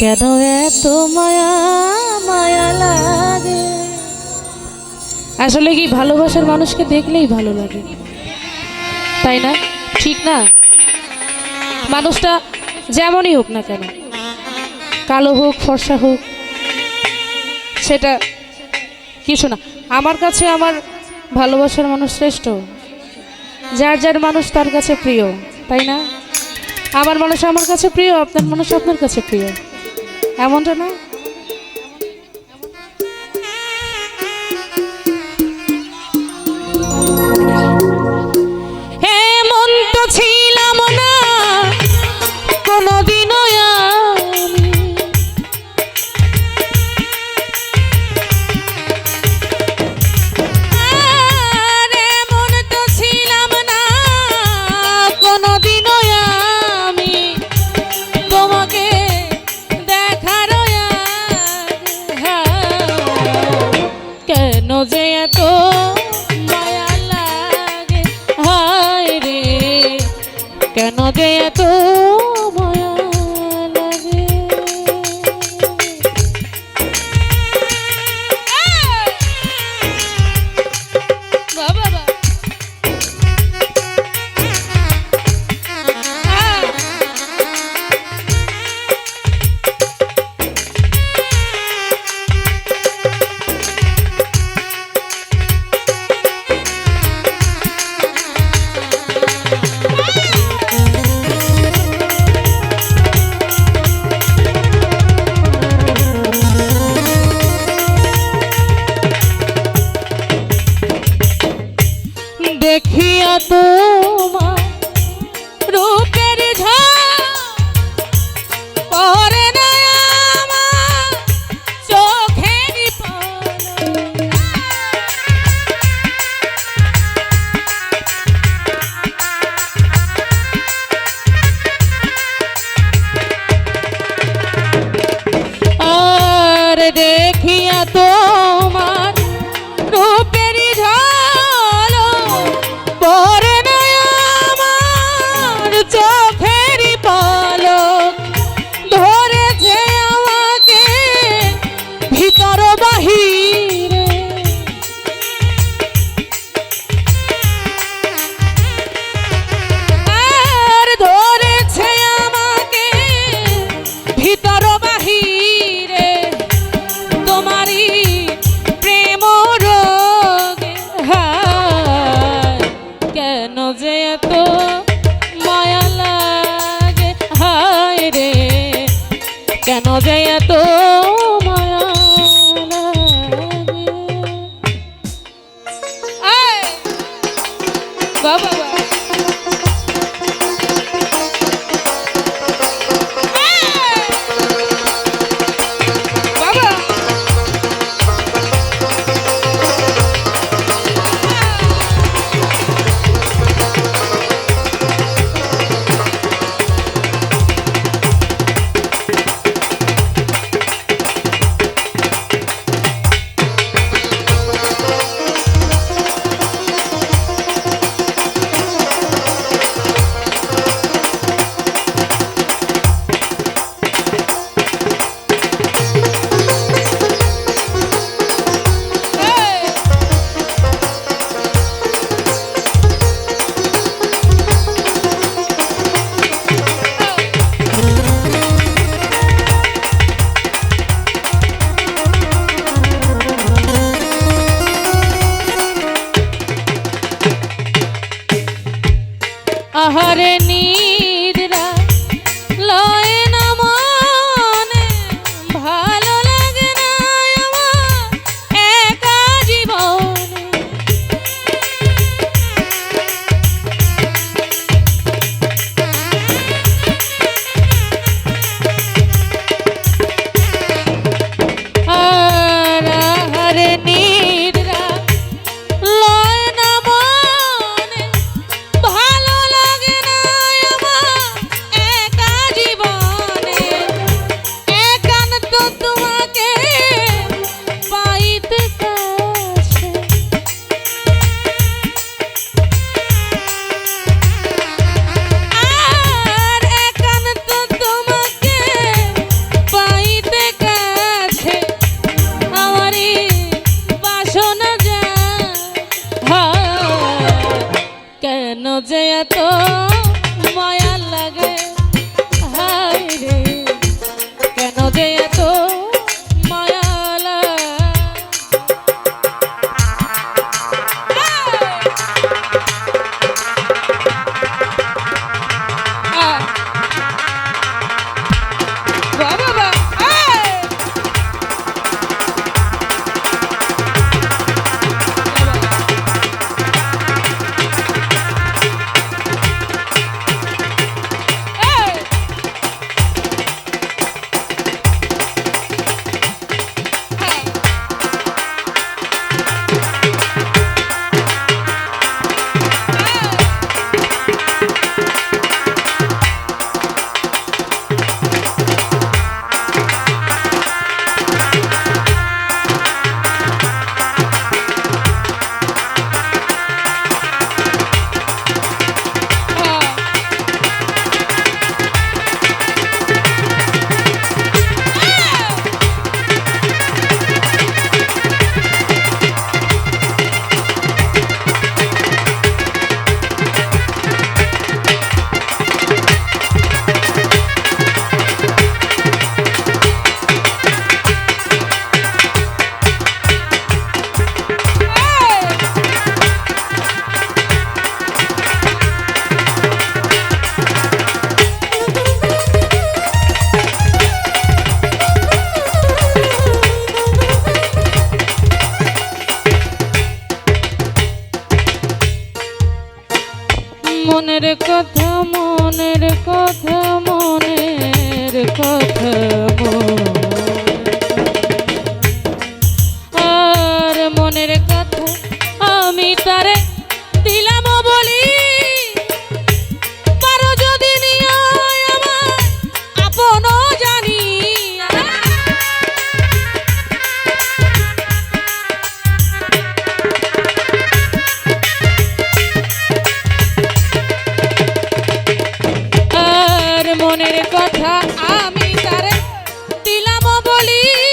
কেন এত মায়া মায়া লাগে? আসলে কি ভালোবাসার মানুষকে দেখলেই ভালো লাগে? তাই না? ঠিক না? মানুষটা যেমনই হোক না কেন, কালো হোক, ফর্সা হোক, সেটা কিছু না আমার কাছে আমার ভালোবাসার মানুষ শ্রেষ্ঠ? যার যার মানুষ তার কাছে প্রিয়, তাই না? আমার মানুষ আমার কাছে প্রিয়, আপনার মানুষ আপনার কাছে প্রিয়। এমনটা না? কেন যে এত 不。মনের কথা মনের কথা মনের কথা। মনের কথা আমি তারে দিলাম বলি।